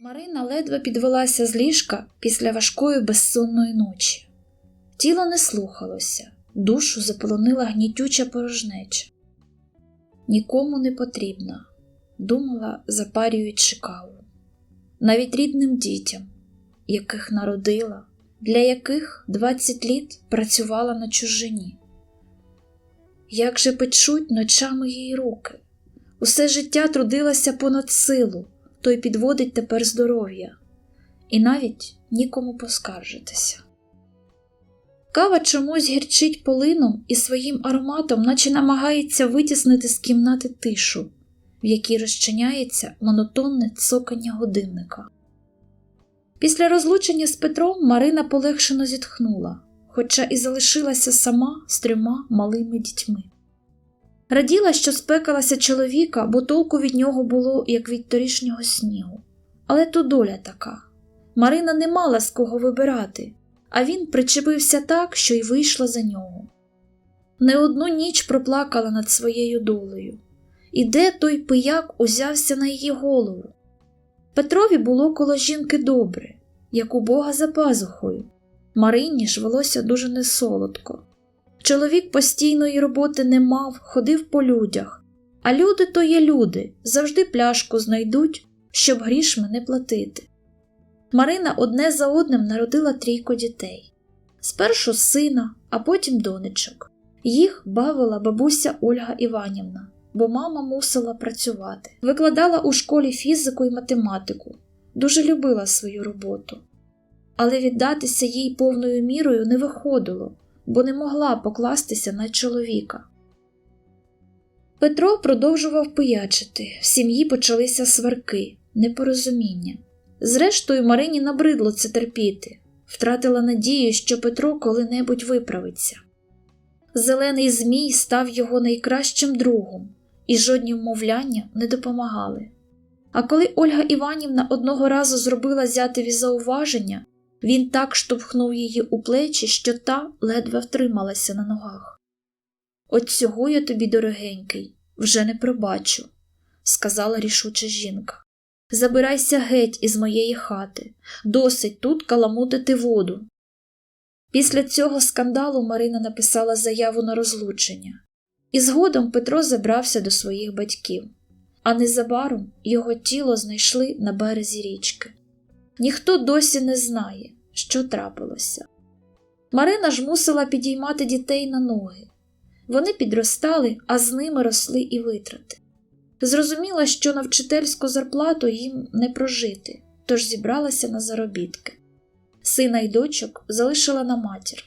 Марина ледве підвелася з ліжка після важкої безсонної ночі. Тіло не слухалося, душу заполонила гнітюча порожнеча. Нікому не потрібна, думала, запарюючи каву. Навіть рідним дітям, яких народила, для яких 20 літ працювала на чужині. Як же печуть ночами її руки, усе життя трудилася понад силу, то й підводить тепер здоров'я, і навіть нікому поскаржитися. Кава чомусь гірчить полином і своїм ароматом, наче намагається витіснити з кімнати тишу, в якій розчиняється монотонне цокання годинника. Після розлучення з Петром Марина полегшено зітхнула, хоча і залишилася сама з трьома малими дітьми. Раділа, що спекалася чоловіка, бо толку від нього було, як від торішнього снігу. Але то доля така. Марина не мала з кого вибирати, а він причепився так, що й вийшла за нього. Не одну ніч проплакала над своєю долею. І де той пияк узявся на її голову? Петрові було коло жінки добре, як у Бога за пазухою. Марині ж велося дуже несолодко. Чоловік постійної роботи не мав, ходив по людях, а люди то є люди, завжди пляшку знайдуть, щоб грішми не платити. Марина одне за одним народила трійко дітей спершу сина, а потім донечок. Їх бавила бабуся Ольга Іванівна, бо мама мусила працювати. Викладала у школі фізику і математику, дуже любила свою роботу. Але віддатися їй повною мірою не виходило бо не могла покластися на чоловіка. Петро продовжував пиячити, в сім'ї почалися сварки, непорозуміння. Зрештою, Марині набридло це терпіти, втратила надію, що Петро коли-небудь виправиться. Зелений Змій став його найкращим другом, і жодні вмовляння не допомагали. А коли Ольга Іванівна одного разу зробила зятеві зауваження, він так штовхнув її у плечі, що та ледве втрималася на ногах. От цього я тобі, дорогенький, вже не пробачу, сказала рішуча жінка. Забирайся геть із моєї хати, досить тут каламутити воду. Після цього скандалу Марина написала заяву на розлучення, і згодом Петро забрався до своїх батьків, а незабаром його тіло знайшли на березі річки. Ніхто досі не знає, що трапилося. Марина ж мусила підіймати дітей на ноги. Вони підростали, а з ними росли і витрати. Зрозуміла, що на вчительську зарплату їм не прожити, тож зібралася на заробітки. Сина й дочок залишила на матір.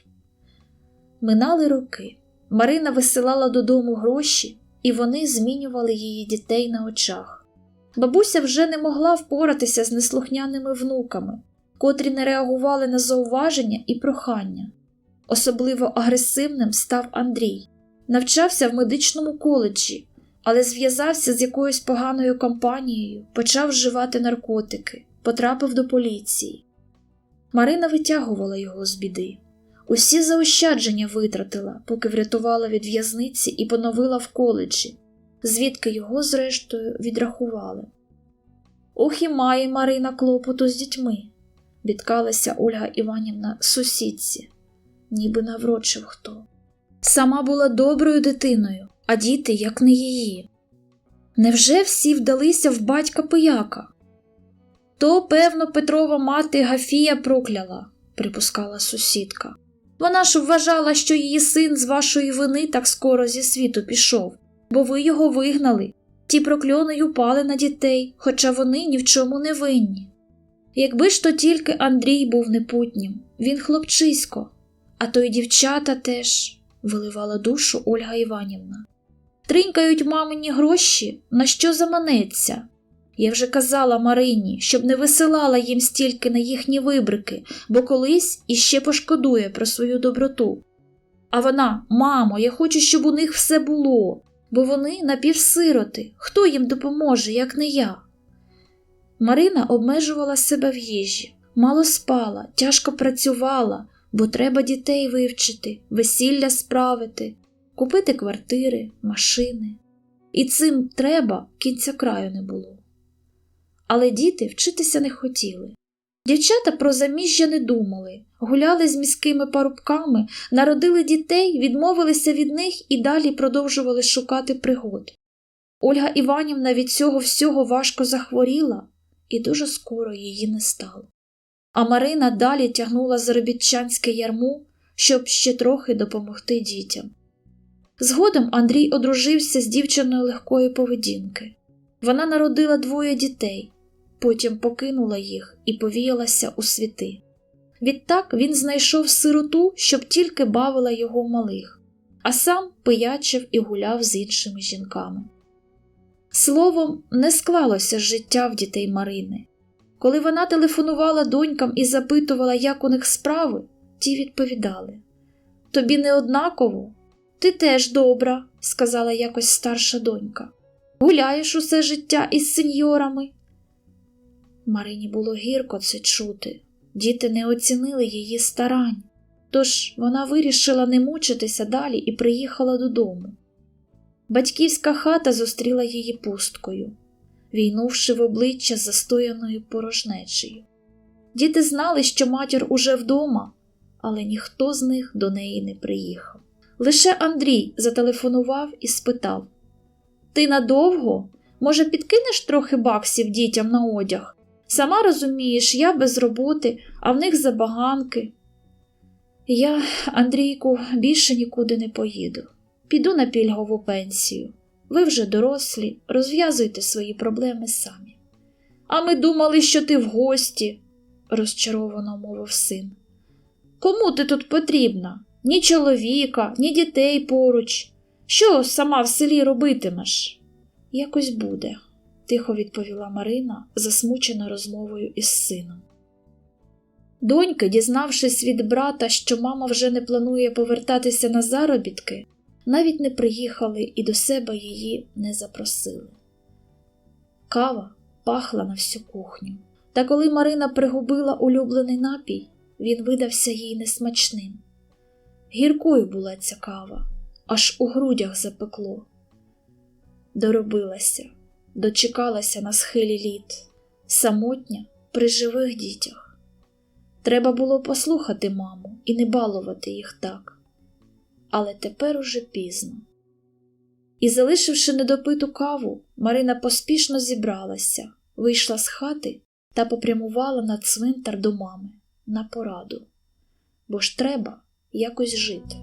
Минали роки. Марина висилала додому гроші, і вони змінювали її дітей на очах. Бабуся вже не могла впоратися з неслухняними внуками, котрі не реагували на зауваження і прохання. Особливо агресивним став Андрій, навчався в медичному коледжі, але зв'язався з якоюсь поганою компанією, почав вживати наркотики, потрапив до поліції. Марина витягувала його з біди. Усі заощадження витратила, поки врятувала від в'язниці і поновила в коледжі, звідки його, зрештою, відрахували. Ох і має Марина клопоту з дітьми, бідкалася Ольга Іванівна сусідці, ніби наврочив хто. Сама була доброю дитиною, а діти як не її. Невже всі вдалися в батька пияка? То, певно, Петрова мати Гафія прокляла, припускала сусідка. Вона ж вважала, що її син з вашої вини так скоро зі світу пішов, бо ви його вигнали. Ті прокльони й упали на дітей, хоча вони ні в чому не винні. Якби ж то тільки Андрій був непутнім, він хлопчисько, а то й дівчата теж, виливала душу Ольга Іванівна. Тринькають мамині гроші, на що заманеться. Я вже казала Марині, щоб не висилала їм стільки на їхні вибрики, бо колись іще пошкодує про свою доброту. А вона, мамо, я хочу, щоб у них все було бо вони напівсироти, хто їм допоможе, як не я. Марина обмежувала себе в їжі, мало спала, тяжко працювала, бо треба дітей вивчити, весілля справити, купити квартири, машини. і цим треба кінця краю не було. Але діти вчитися не хотіли. Дівчата про заміжжя не думали, гуляли з міськими парубками, народили дітей, відмовилися від них і далі продовжували шукати пригод. Ольга Іванівна від цього всього важко захворіла, і дуже скоро її не стало. А Марина далі тягнула заробітчанське ярмо, щоб ще трохи допомогти дітям. Згодом Андрій одружився з дівчиною легкої поведінки. Вона народила двоє дітей, потім покинула їх і повіялася у світи. Відтак він знайшов сироту, щоб тільки бавила його малих, а сам пиячив і гуляв з іншими жінками. Словом, не склалося життя в дітей Марини. Коли вона телефонувала донькам і запитувала, як у них справи, ті відповідали Тобі не однаково? Ти теж добра, сказала якось старша донька. Гуляєш усе життя із сеньорами. Марині було гірко це чути. Діти не оцінили її старань, тож вона вирішила не мучитися далі і приїхала додому. Батьківська хата зустріла її пусткою, війнувши в обличчя застояною порожнечею. Діти знали, що матір уже вдома, але ніхто з них до неї не приїхав. Лише Андрій зателефонував і спитав: Ти надовго? Може, підкинеш трохи баксів дітям на одяг? Сама розумієш, я без роботи, а в них забаганки. Я, Андрійку, більше нікуди не поїду. Піду на пільгову пенсію. Ви вже дорослі, розв'язуйте свої проблеми самі. А ми думали, що ти в гості, розчаровано мовив син. Кому ти тут потрібна? Ні чоловіка, ні дітей поруч. Що сама в селі робитимеш? Якось буде, тихо відповіла Марина, засмучена розмовою із сином. Доньки, дізнавшись від брата, що мама вже не планує повертатися на заробітки, навіть не приїхали і до себе її не запросили. Кава пахла на всю кухню, та коли Марина пригубила улюблений напій, він видався їй несмачним. Гіркою була ця кава, аж у грудях запекло. Доробилася, дочекалася на схилі літ, самотня при живих дітях. Треба було послухати маму і не балувати їх так. Але тепер уже пізно. І, залишивши недопиту каву, Марина поспішно зібралася, вийшла з хати та попрямувала на цвинтар до мами на пораду. Бо ж треба якось жити.